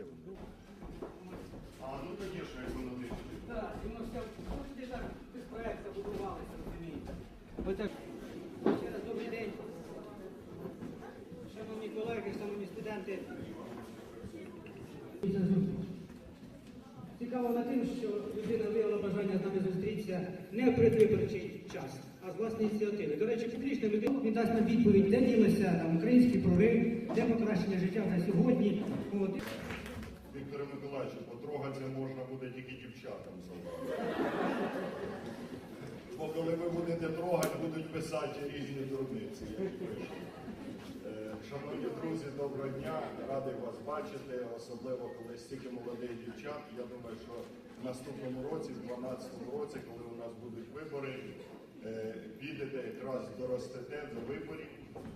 це. А, ну, звісно, як воно не Так, і воно все, ну, ти так без проекту будувалися, розумієте. Отак, ще раз добрий день. Шановні колеги, шановні студенти. Цікаво на тим, що людина виявила бажання з нами зустрітися не в предвиборчий час, а з власної ініціативи. До речі, публічна людина він дасть нам відповідь, де ділися там український прорив, де покращення життя вже сьогодні. От. Вікторе Миколаївичу, потрогатися можна буде тільки дівчатам забрати. Бо коли ви будете трогати, будуть писати різні дурниці. Е, Шановні друзі, доброго дня, радий вас бачити, особливо коли стільки молодих дівчат. Я думаю, що в наступному році, в 2012 році, коли у нас будуть вибори, е, підете якраз доростете до виборів,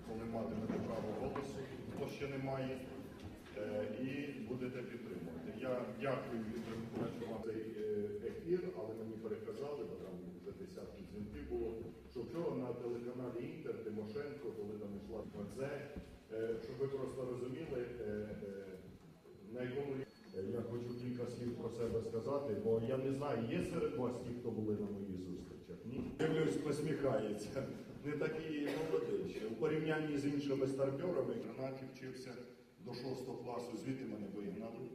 коли матимете право голосу, хто ще не має. Е, і будете підтримувати. Я дякую вам цей ефір, але мені переказали, бо там вже десятки дзвінків було, що вчора на телеканалі Інтер Тимошенко, коли там йшла це, е, щоб ви просто розуміли, е, на якому. Я хочу кілька слів про себе сказати, бо я не знаю, є серед вас ті, хто були на моїх зустрічах? Ні? Дивлюсь, посміхається. Не такий молодий. У порівнянні з іншими старпьорами, гранаті вчився до 6 класу, звідти мене вигнали.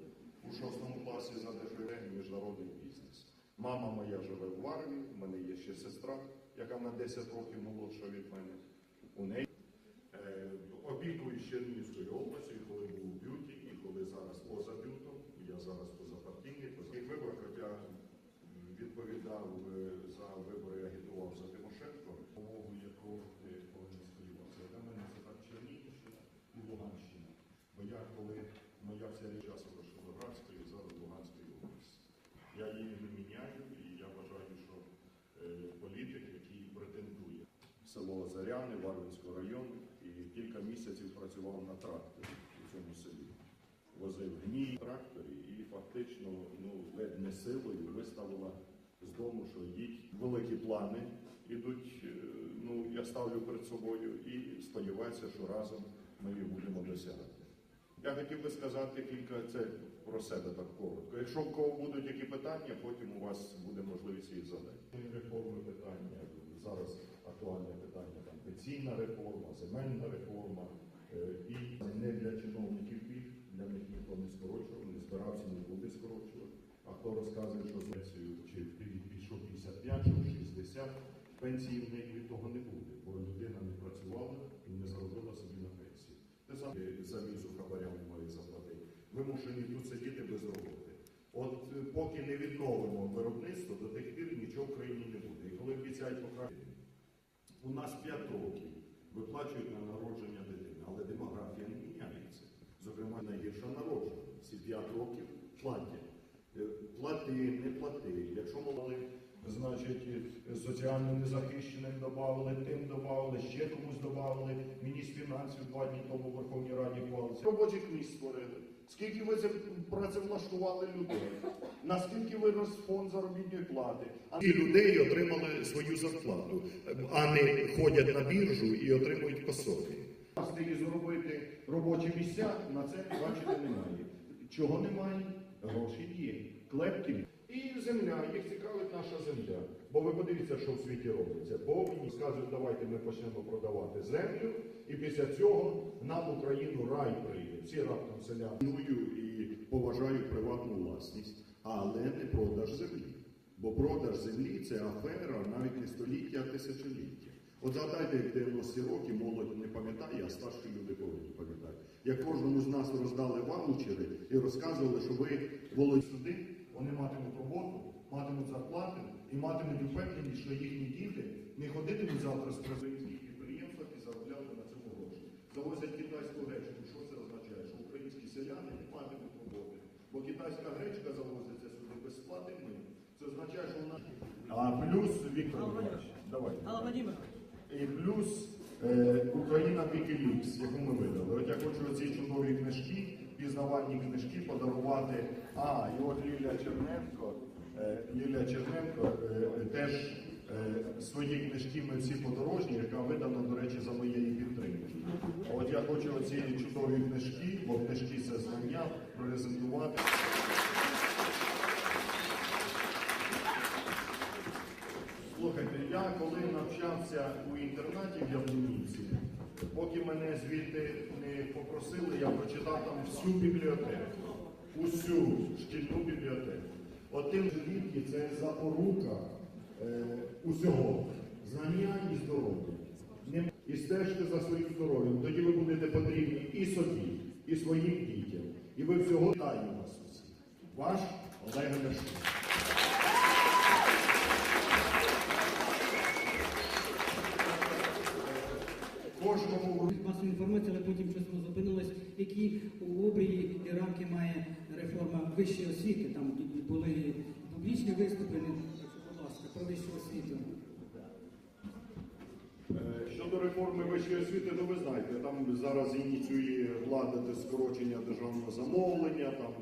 У 6 класі за дежурень міжнародний бізнес. Мама моя живе в армії, в мене є ще сестра, яка на 10 років молодша від мене. У неї Е, Опікуюсь Чернігівською областю, і коли був у бюті, і коли зараз поза бютом, я зараз позапартійний, поза виборах, хоча відповідав е, за вибори, агітував за Тимошенко, умову, яку ти повинен сподіватися. Для мене це так Чернігівщина і Луганщина. Бо я коли моя вся часу Шилоградської, зараз Луганської області. Я її не міняю, і я вважаю, що е, політик, який претендує село Озаряни, Варвинського району, і кілька місяців працював на тракторі у цьому селі. Возив гній тракторі і фактично ну, ледь не силою виставила з дому, що їдь. Великі плани ідуть, е, ну, я ставлю перед собою і сподіваюся, що разом ми їх будемо досягати. Я хотів би сказати кілька це про себе так коротко. Якщо в кого будуть які питання, потім у вас буде можливість їх задати. Реформи питання зараз актуальне питання там пенсійна реформа, земельна реформа е, і не для чиновників пільг, для них ніхто не скорочував, не збирався, не буде скорочувати. А хто розказує, що з пенсією чи пішов 55, чи 60, пенсії в неї від того не буде, бо людина не працювала і не заробила собі на пенсію. Те саме за візу хабаря не має заплатити. Вимушені тут сидіти без роботи. От е, поки не відновимо виробництво, до тих пір нічого в країні не буде. І коли обіцяють покращити, у нас 5 років виплачують на народження дитини, але демографія не міняється. Зокрема, найгірша народження. Всі 5 років платять. Е, Плати, не плати. Якщо мали, значить, соціально незахищеним додали, тим додали, ще комусь додали. Міністр фінансів два дні тому в Верховній Раді хвалиться. Робочих місць створили. Скільки ви це працевлаштували людей? Наскільки вирос фонд заробітної плати? Ці людей отримали свою зарплату, а не ходять на біржу і отримують посоки. Стилі зробити робочі місця на це бачите немає. Чого немає? Гроші є. Клепки. І земля, їх цікавить наша земля. Бо ви подивіться, що в світі робиться. Бо Повні скажуть, давайте ми почнемо продавати землю, і після цього нам Україну рай прийде. Всі раптом селяни і поважаю приватну власність, але не продаж землі. Бо продаж землі це афера навіть не століття, а тисячоліття. От згадайте, як 90 роки молодь не пам'ятає, а старші люди повинні пам'ятати. Як кожному з нас роздали ваучери і розказували, що ви володієте сюди, вони матимуть роботу, матимуть зарплату і матимуть упевненість, що їхні діти не ходитимуть завтра з українських підприємствах і заробляли на цьому гроші. Завозять китайську гречку. Що це означає? Що українські селяни не матимуть роботи. Бо китайська гречка завозиться сюди без сплати мит. Це означає, що вона. А плюс Віктор Миколаївич, давай. Алла. І плюс е, Україна Вікілікс, яку ми видали. От я хочу ці чудові книжки, пізнавальні книжки подарувати. А, і от Лілія Черненко, е, Лілія Черненко е, теж е, свої книжки ми всі подорожні, яка видана, до речі, за моєї підтримки. А От я хочу оці чудові книжки, бо книжки це знання, презентувати. Слухайте, я коли навчався у інтернаті в Яблунівці, поки мене звідти не попросили, я прочитав там всю бібліотеку. Усю шкільну бібліотеку. Отим звідки це запорука е, усього, знання і здоров'я. І стежте за своїм здоров'ям, тоді ви будете потрібні і собі, і своїм дітям. І ви всього вітаю вас усіх. Ваш Олег Ляшко. Кожному масової інформації, але потім щось зупинилось, які обрії і рамки має реформа вищої освіти. Там були публічні виступи. Будь ласка, про вищу освіту. Е, реформи вищої освіти, ну ви знаєте, там зараз ініціює влада скорочення державного замовлення, там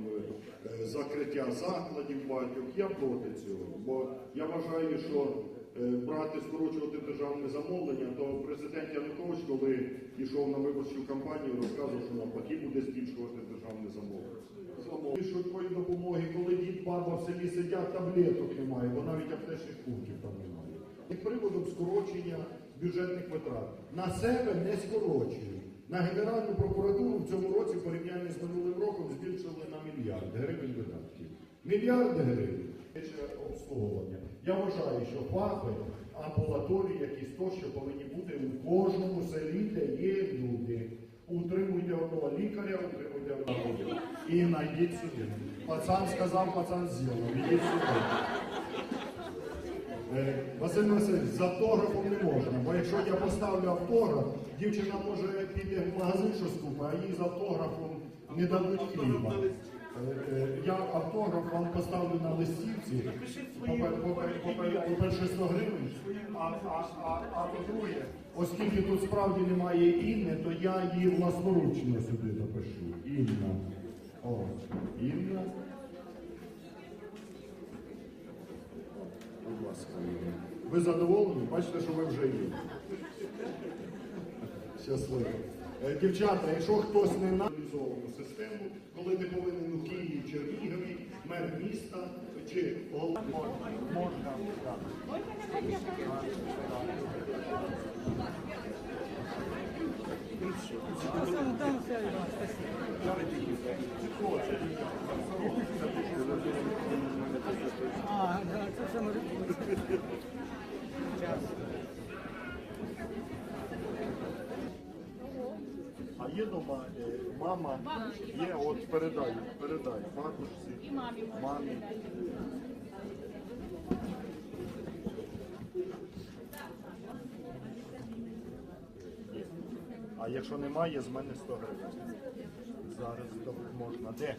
е, закриття закладів багатьох. Я проти цього, бо я вважаю, що е, брати, скорочувати державне замовлення, то президент Янукович, коли йшов на виборчу кампанію, розказував, що навпаки буде збільшувати державне замовлення. Замовлення швидкої допомоги, коли дід баба в селі сидять, таблеток немає, бо навіть аптечних пунктів там немає. Під приводом скорочення бюджетних витрат. На себе не скорочують. На Генеральну прокуратуру в цьому році, в порівнянні з минулим роком, збільшили на мільярд гривень видатків. Мільярди гривень. Обслуговування. Я вважаю, що ФАПи, амбулаторії, якісь тощо повинні бути у кожному селі, де є люди. Утримуйте одного лікаря, утримуйте одного. І найдіть сюди. Пацан сказав, пацан зробив. Ідіть сюди. Е, Василь Васильович, з автографом не можна, бо якщо я поставлю автограф, дівчина може піти в магазин щось купити, а їй з автографом не дадуть хліба. Е, е, Я автограф вам поставлю на листівці, Попе- попе- попе- по-перше, 100 гривень, а, а, а, а по-друге, оскільки тут справді немає Інни, то я її власноручно сюди напишу. Інна. О, Інна. Будь ласка. Ви задоволені? Бачите, що ви вже є. Щасливо. Е, Дівчата, якщо хтось не на реалізовану систему, коли ти повинен у Києві, Чернігові, мер міста чи голова можна. А, да, це все може бути. А є е, мама, є, от передай, передай, бабусі, мамі. А якщо немає, з мене 100 гривень. Зараз можна. Де?